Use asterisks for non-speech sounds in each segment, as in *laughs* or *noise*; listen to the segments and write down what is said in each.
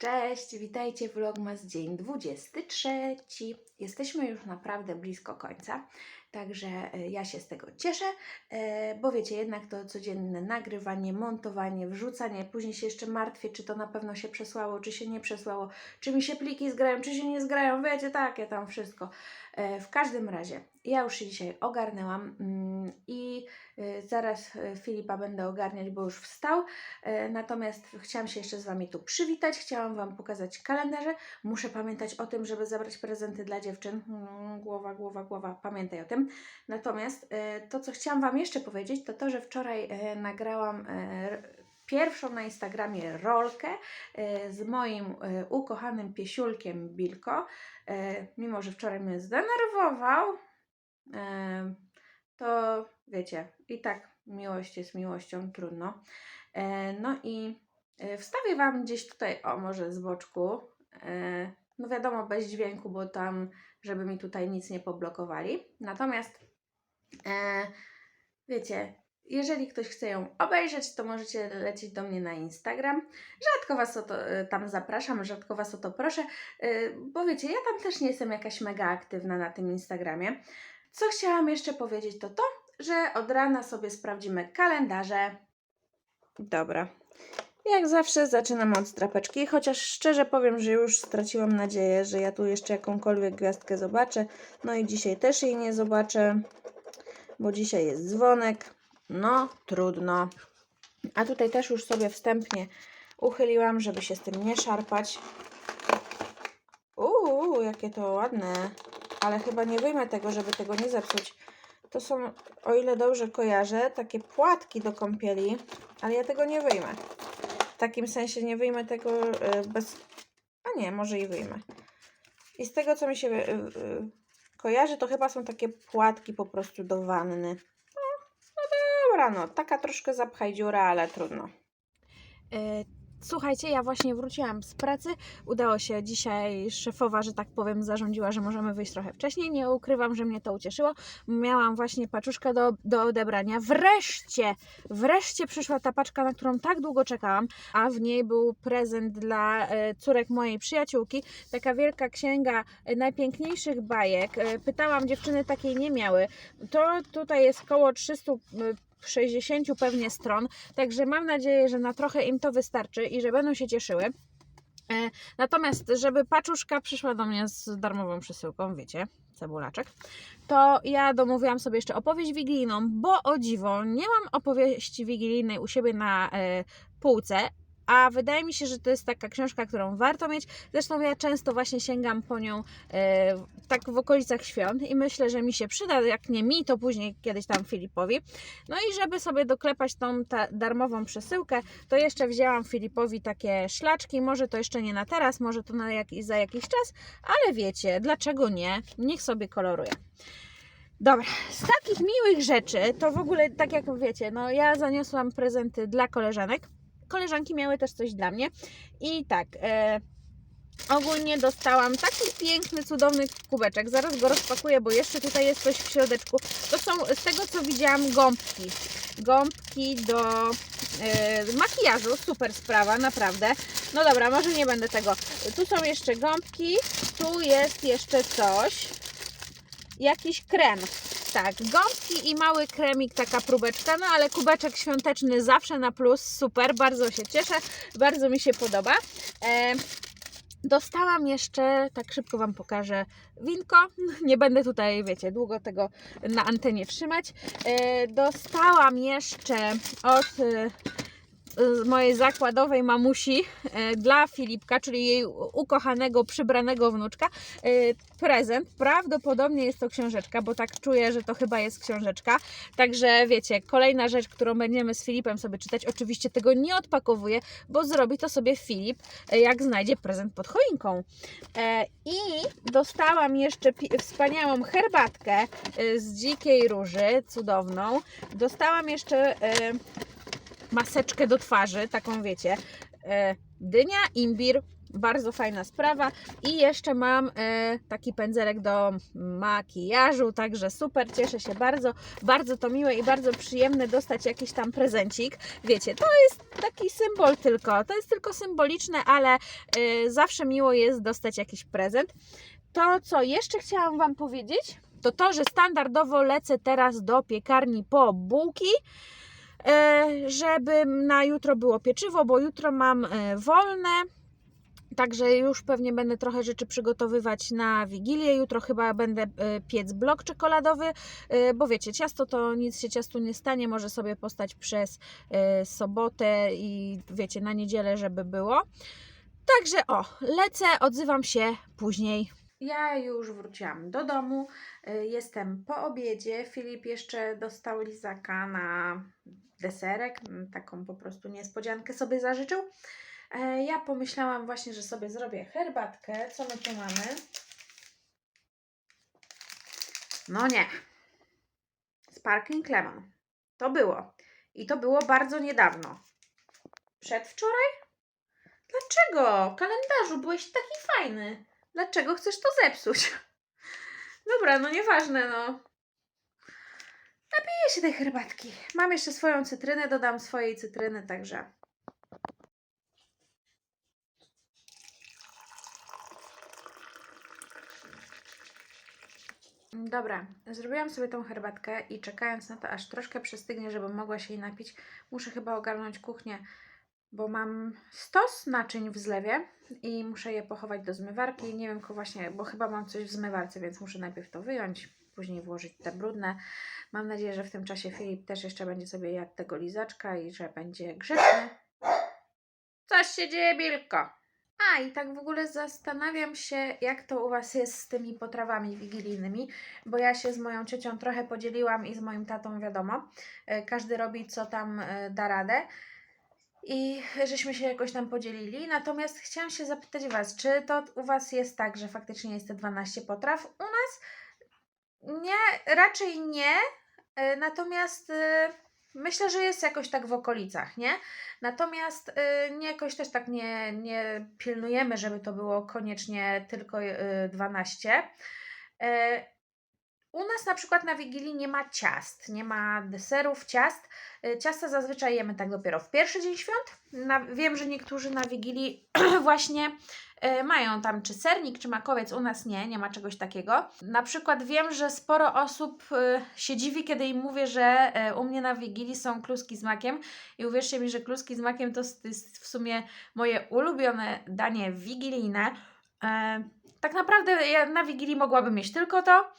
Cześć, witajcie Vlogmas dzień 23. Jesteśmy już naprawdę blisko końca, także e, ja się z tego cieszę, e, bo wiecie, jednak to codzienne nagrywanie, montowanie, wrzucanie, później się jeszcze martwię, czy to na pewno się przesłało, czy się nie przesłało, czy mi się pliki zgrają, czy się nie zgrają, wiecie, takie tam wszystko. E, W każdym razie, ja już się dzisiaj ogarnęłam mm, i zaraz Filipa będę ogarniać, bo już wstał. Natomiast chciałam się jeszcze z Wami tu przywitać, chciałam Wam pokazać kalendarze. Muszę pamiętać o tym, żeby zabrać prezenty dla dziewczyn. Mm, Głowa, głowa, głowa, pamiętaj o tym. Natomiast e, to, co chciałam Wam jeszcze powiedzieć, to to, że wczoraj e, nagrałam e, pierwszą na Instagramie rolkę z moim ukochanym piesiulkiem Bilko. Mimo, że wczoraj mnie zdenerwował, to wiecie, i tak miłość jest miłością, trudno. No i wstawię Wam gdzieś tutaj, o może z boczku, no wiadomo bez dźwięku, bo tam, żeby mi tutaj nic nie poblokowali. Natomiast e, wiecie, jeżeli ktoś chce ją obejrzeć, to możecie lecieć do mnie na Instagram. Rzadko Was o to e, tam zapraszam, rzadko Was o to proszę, e, bo wiecie, ja tam też nie jestem jakaś mega aktywna na tym Instagramie. Co chciałam jeszcze powiedzieć, to to, że od rana sobie sprawdzimy kalendarze. Dobra. Jak zawsze zaczynam od drapeczki, chociaż szczerze powiem, że już straciłam nadzieję, że ja tu jeszcze jakąkolwiek gwiazdkę zobaczę. No i dzisiaj też jej nie zobaczę, bo dzisiaj jest dzwonek. No, trudno. A tutaj też już sobie wstępnie uchyliłam, żeby się z tym nie szarpać. Uuu, jakie to ładne. Ale chyba nie wyjmę tego, żeby tego nie zepsuć. To są, o ile dobrze kojarzę, takie płatki do kąpieli, ale ja tego nie wyjmę. Takim sensie nie wyjmę tego e, bez... A nie, może i wyjmę. I z tego, co mi się e, e, kojarzy, to chyba są takie płatki po prostu do wanny. No, no dobra, no. Taka troszkę zapchaj dziura, ale trudno. E, Słuchajcie, ja właśnie wróciłam z pracy. Udało się dzisiaj, szefowa, że tak powiem, zarządziła, że możemy wyjść trochę wcześniej. Nie ukrywam, że mnie to ucieszyło. Miałam właśnie paczuszkę do, do odebrania. Wreszcie, wreszcie przyszła ta paczka, na którą tak długo czekałam, a w niej był prezent dla e, córek mojej przyjaciółki. Taka wielka księga najpiękniejszych bajek. E, pytałam, dziewczyny takiej nie miały. To tutaj jest około 300 e, 60 pewnie stron, także mam nadzieję, że na trochę im to wystarczy i że będą się cieszyły. E, Natomiast, żeby paczuszka przyszła do mnie z darmową przesyłką, wiecie, cebulaczek, to ja domówiłam sobie jeszcze opowieść wigilijną, bo o dziwo, nie mam opowieści wigilijnej u siebie na e, półce, a wydaje mi się, że to jest taka książka, którą warto mieć. Zresztą ja często właśnie sięgam po nią e, tak w okolicach świąt i myślę, że mi się przyda, jak nie mi, to później kiedyś tam Filipowi. No i żeby sobie doklepać tą darmową przesyłkę, to jeszcze wzięłam Filipowi takie szlaczki, może to jeszcze nie na teraz, może to na jak, za jakiś czas, ale wiecie, dlaczego nie? Niech sobie koloruje. Dobra, z takich miłych rzeczy, to w ogóle tak jak wiecie, no ja zaniosłam prezenty dla koleżanek. Koleżanki miały też coś dla mnie. I tak, e, ogólnie dostałam taki piękny, cudowny kubeczek. Zaraz go rozpakuję, bo jeszcze tutaj jest coś w środeczku. To są z tego co widziałam gąbki. Gąbki do e, makijażu, super sprawa, naprawdę. No dobra, może nie będę tego. Tu są jeszcze gąbki, tu jest jeszcze coś. Jakiś krem. Tak, gąbki i mały kremik, taka próbeczka, no ale kubeczek świąteczny zawsze na plus, super, bardzo się cieszę, bardzo mi się podoba. E, dostałam jeszcze, tak szybko Wam pokażę, winko, *laughs* nie będę tutaj, wiecie, długo tego na antenie trzymać. E, dostałam jeszcze od e, z mojej zakładowej mamusi e, dla Filipka, czyli jej ukochanego, przybranego wnuczka, e, prezent. Prawdopodobnie jest to książeczka, bo tak czuję, że to chyba jest książeczka. Także wiecie, kolejna rzecz, którą będziemy z Filipem sobie czytać, oczywiście tego nie odpakowuję, bo zrobi to sobie Filip, e, jak znajdzie prezent pod choinką. I dostałam jeszcze wspaniałą herbatkę z dzikiej róży, cudowną. Dostałam jeszcze maseczkę do twarzy, taką wiecie, e, dynia, imbir, bardzo fajna sprawa. I jeszcze mam e, taki pędzelek do makijażu, także super, cieszę się bardzo. Bardzo to miłe i bardzo przyjemne dostać jakiś tam prezencik. Wiecie, to jest taki symbol tylko, to jest tylko symboliczne, ale e, zawsze miło jest dostać jakiś prezent. To, co jeszcze chciałam Wam powiedzieć, to to, że standardowo lecę teraz do piekarni po bułki, żeby na jutro było pieczywo, bo jutro mam e, wolne. Także już pewnie będę trochę rzeczy przygotowywać na Wigilię. Jutro chyba będę e, piec blok czekoladowy, e, bo wiecie, ciasto to nic się ciastu nie stanie, może sobie postać przez e, sobotę i wiecie, na niedzielę, żeby było. Także o, lecę, odzywam się później. Ja już wróciłam do domu. y, Jestem po obiedzie. Filip jeszcze dostał lizaka na deserek. mm, Taką po prostu niespodziankę sobie zażyczył. E, Ja pomyślałam właśnie, że sobie zrobię herbatkę. Co my tu mamy? No nie. Sparkling lemon. To było. I to było bardzo niedawno. Przedwczoraj? Dlaczego? W kalendarzu byłeś taki fajny. Dlaczego chcesz to zepsuć? *laughs* Dobra, no nieważne, no. Napiję się tej herbatki. Mam jeszcze swoją cytrynę, dodam swojej cytryny, także. Dobra, zrobiłam sobie tą herbatkę i czekając na to, aż troszkę przystygnie, żebym mogła się jej napić, muszę chyba ogarnąć kuchnię, bo mam stos naczyń w zlewie i muszę je pochować do zmywarki. Nie wiem, ko właśnie, bo chyba mam coś w zmywarce, więc muszę najpierw to wyjąć, później włożyć te brudne. Mam nadzieję, że w tym czasie Filip też jeszcze będzie sobie jadł tego lizaczka i że będzie grzeczny. Coś się dzieje, Bilko. A, i tak w ogóle zastanawiam się, jak to u Was jest z tymi potrawami wigilijnymi, bo ja się z moją ciocią trochę podzieliłam i z moim tatą, wiadomo. E, Każdy robi, co tam e, da radę. I żeśmy się jakoś tam podzielili. Natomiast chciałam się zapytać Was, czy to u Was jest tak, że faktycznie jest te 12 potraw? U nas nie, raczej nie. E, Natomiast e, myślę, że jest jakoś tak w okolicach, nie? Natomiast y, nie jakoś też tak nie, nie pilnujemy, żeby to było koniecznie tylko y, 12. U nas na przykład na Wigilii nie ma ciast, nie ma deserów, ciast. Y, Ciasta zazwyczaj jemy tak dopiero w pierwszy dzień świąt. Na, wiem, że niektórzy na Wigilii *clears throat* właśnie y, mają tam czy sernik, czy makowiec. U nas nie, nie ma czegoś takiego. Na przykład wiem, że sporo osób y, się dziwi, kiedy im mówię, że u mnie na Wigilii są kluski z makiem. I uwierzcie mi, że kluski z makiem to jest w sumie moje ulubione danie wigilijne. Tak naprawdę ja na Wigilii mogłabym mieć tylko to.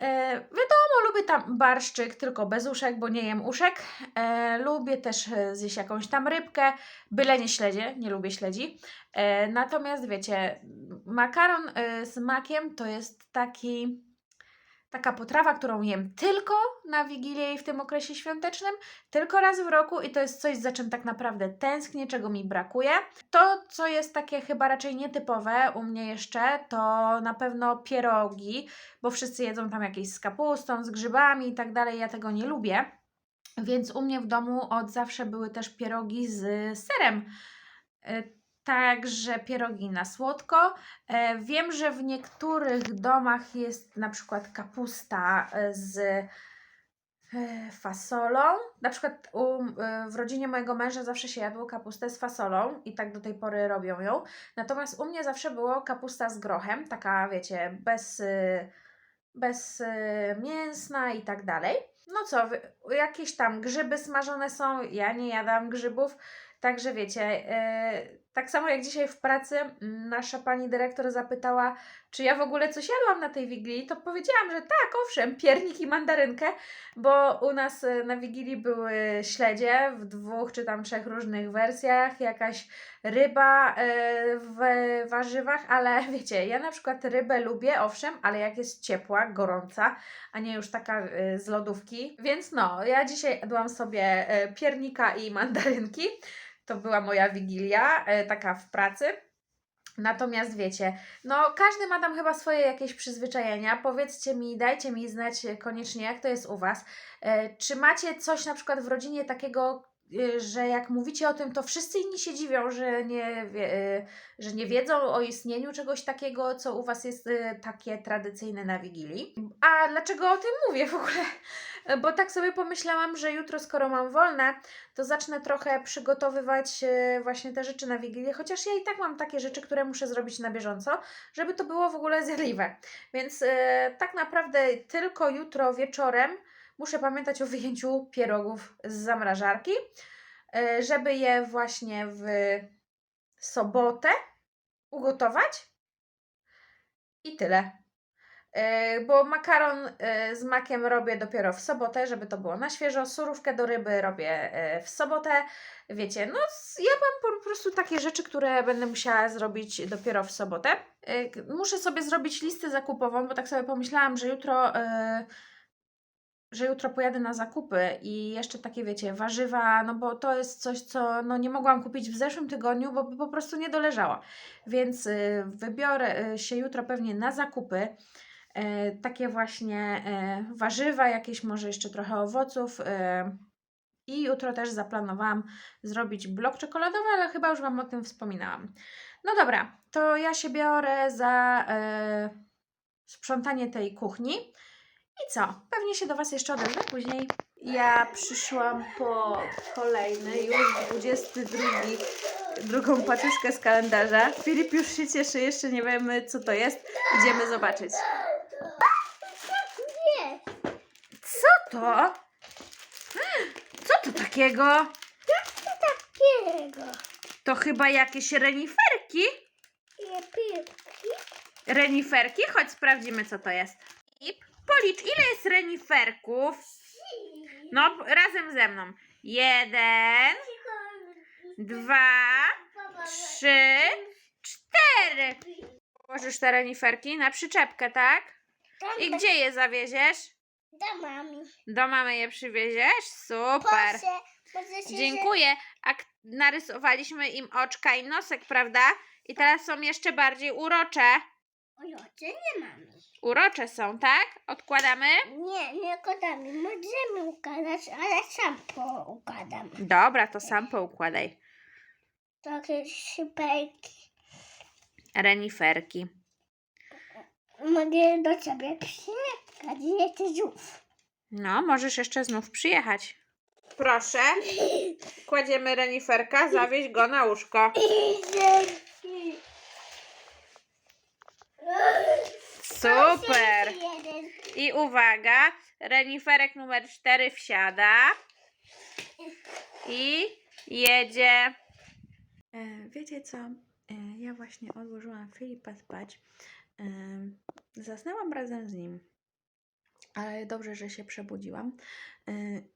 E, wiadomo, lubię tam barszczyk, tylko bez uszek, bo nie jem uszek. E, lubię też e, zjeść jakąś tam rybkę, byle nie śledzie, nie lubię śledzi. E, natomiast wiecie, makaron e, z makiem to jest taki, taka potrawa, którą jem tylko na Wigilię i w tym okresie świątecznym, tylko raz w roku i to jest coś, za czym tak naprawdę tęsknię, czego mi brakuje. To, co jest takie chyba raczej nietypowe u mnie jeszcze, to na pewno pierogi, bo wszyscy jedzą tam jakieś z kapustą, z grzybami i tak dalej. Ja tego nie lubię. Więc u mnie w domu od zawsze były też pierogi z serem. Także pierogi na słodko. E, Wiem, że w niektórych domach jest na przykład kapusta e, z e, fasolą. Na przykład u, w rodzinie mojego męża zawsze się jadło kapustę z fasolą i tak do tej pory robią ją. Natomiast u mnie zawsze było kapusta z grochem, taka wiecie, bez, bez mięsna i tak dalej. No co, jakieś tam grzyby smażone są, ja nie jadam grzybów, także wiecie, tak samo jak dzisiaj w pracy mm, nasza pani dyrektor zapytała, czy ja w ogóle coś jadłam na tej Wigilii, to powiedziałam, że tak, owszem, piernik i mandarynkę, bo u nas y, na Wigilii były śledzie w dwóch czy tam trzech różnych wersjach, jakaś ryba y, w warzywach, ale *laughs* wiecie, ja na przykład rybę lubię, owszem, ale jak jest ciepła, gorąca, a nie już taka y, z lodówki. Więc no, ja dzisiaj jadłam sobie piernika i mandarynki. To była moja wigilia, y, taka w pracy. Natomiast wiecie, no każdy ma tam chyba swoje jakieś przyzwyczajenia. Powiedzcie mi, dajcie mi znać e, koniecznie, jak to jest u Was. E, czy macie coś na przykład w rodzinie takiego, że jak mówicie o tym, to wszyscy inni się dziwią, że nie, wie, y, że nie wiedzą o istnieniu czegoś takiego, co u Was jest y, takie tradycyjne na Wigilii. A dlaczego o tym mówię w ogóle? *laughs* Bo tak sobie pomyślałam, że jutro, skoro mam wolne, to zacznę trochę przygotowywać y, właśnie te rzeczy na Wigilię, chociaż ja i tak mam takie rzeczy, które muszę zrobić na bieżąco, żeby to było w ogóle zjadliwe. Więc y, tak naprawdę tylko jutro wieczorem muszę pamiętać o wyjęciu pierogów z zamrażarki, y, żeby je właśnie w sobotę ugotować. I tyle. Y, Bo makaron y, z makiem robię dopiero w sobotę, żeby to było na świeżo. Surówkę do ryby robię w sobotę. Wiecie, no ja mam po prostu takie rzeczy, które będę musiała zrobić dopiero w sobotę. Muszę sobie zrobić listę zakupową, bo tak sobie pomyślałam, że jutro, y, że jutro pojadę na zakupy i jeszcze takie, wiecie, warzywa, no bo to jest coś, co no nie mogłam kupić w zeszłym tygodniu, bo po prostu nie doleżało. Więc y, wybiorę y, się jutro pewnie na zakupy. E, takie właśnie e, warzywa, jakieś może jeszcze trochę owoców. I jutro też zaplanowałam zrobić blok czekoladowy, ale chyba już Wam o tym wspominałam. No dobra, to ja się biorę za sprzątanie tej kuchni. I co? Pewnie się do Was jeszcze odezwę później. Ja przyszłam po kolejny, już 22, drugą paczuszkę z kalendarza. Filip już się cieszy, jeszcze nie wiemy co to jest. Idziemy zobaczyć. Co to? Co to takiego? takiego. To chyba jakieś reniferki? Reniferki? Chodź sprawdzimy co to jest. Policz, ile jest reniferków? No, razem ze mną. Jeden, dwa, trzy, cztery. Położysz te reniferki na przyczepkę, tak? I gdzie je zawieziesz? Do mami. Do mamy je przywieziesz? Super. Dziękuję. A narysowaliśmy im oczka i nosek, prawda? I teraz są jeszcze bardziej urocze. Ojoce nie mamy. Urocze są, tak? Odkładamy? Nie, nie układamy. Możemy układać, ale sam poukładam. Dobra, to sam poukładaj. Takie szypejki. Reniferki. Mogę do ciebie przyjechać, ty żółw. No, możesz jeszcze znów przyjechać. Proszę. Kładziemy reniferka, zawieź go na łóżko. *clears throat* Super. I uwaga, reniferek numer 4 wsiada i jedzie. E, wiecie co? E, ja właśnie odłożyłam Filipa spać. E, zasnęłam razem z nim. Ale dobrze, że się przebudziłam.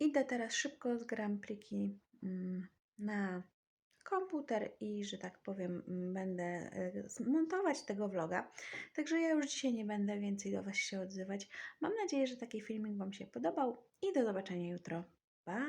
Idę teraz szybko, zgram pliki mm, na komputer i, że tak powiem, będę e, montować tego vloga. Także ja już dzisiaj nie będę więcej do Was się odzywać. Mam nadzieję, że taki filmik Wam się podobał i do zobaczenia jutro. Pa!